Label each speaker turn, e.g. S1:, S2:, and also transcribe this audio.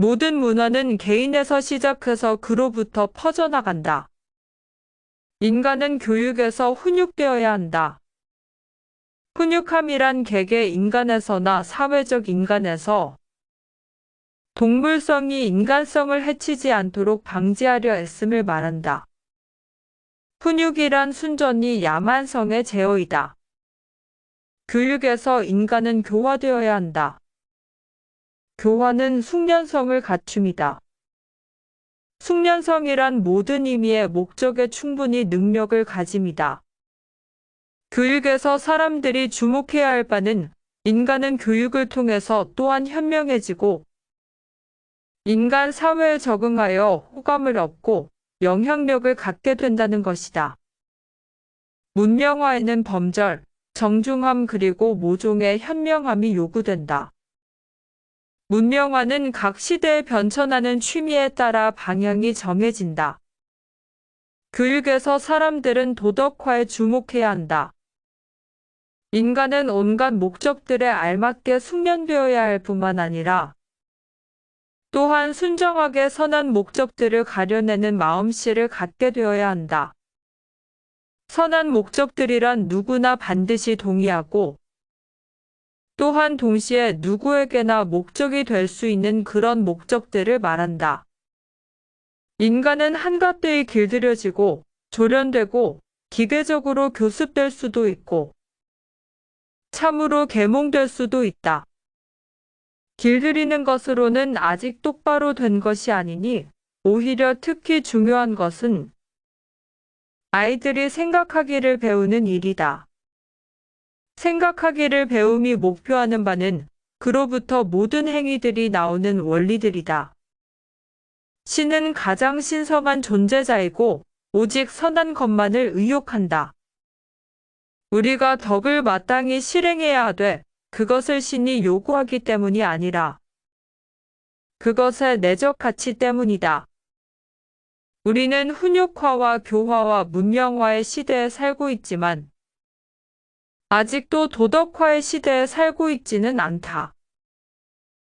S1: 모든 문화는 개인에서 시작해서 그로부터 퍼져나간다. 인간은 교육에서 훈육되어야 한다. 훈육함이란 개개 인간에서나 사회적 인간에서 동물성이 인간성을 해치지 않도록 방지하려 애씀을 말한다. 훈육이란 순전히 야만성의 제어이다. 교육에서 인간은 교화되어야 한다. 교화는 숙련성을 갖춤이다. 숙련성이란 모든 의미의 목적에 충분히 능력을 가짐이다. 교육에서 사람들이 주목해야 할 바는 인간은 교육을 통해서 또한 현명해지고 인간 사회에 적응하여 호감을 얻고 영향력을 갖게 된다는 것이다. 문명화에는 범절, 정중함 그리고 모종의 현명함이 요구된다. 문명화는 각 시대에 변천하는 취미에 따라 방향이 정해진다. 교육에서 사람들은 도덕화에 주목해야 한다. 인간은 온갖 목적들에 알맞게 숙련되어야 할 뿐만 아니라 또한 순정하게 선한 목적들을 가려내는 마음씨를 갖게 되어야 한다. 선한 목적들이란 누구나 반드시 동의하고 또한 동시에 누구에게나 목적이 될 수 있는 그런 목적들을 말한다. 인간은 한가되이 길들여지고 조련되고 기계적으로 교습될 수도 있고 참으로 계몽될 수도 있다. 길들이는 것으로는 아직 똑바로 된 것이 아니니 오히려 특히 중요한 것은 아이들이 생각하기를 배우는 일이다. 생각하기를 배움이 목표하는 바는 그로부터 모든 행위들이 나오는 원리들이다. 신은 가장 신성한 존재자이고 오직 선한 것만을 의욕한다. 우리가 덕을 마땅히 실행해야 하되 그것을 신이 요구하기 때문이 아니라 그것의 내적 가치 때문이다. 우리는 훈육화와 교화와 문명화의 시대에 살고 있지만 아직도 도덕화의 시대에 살고 있지는 않다.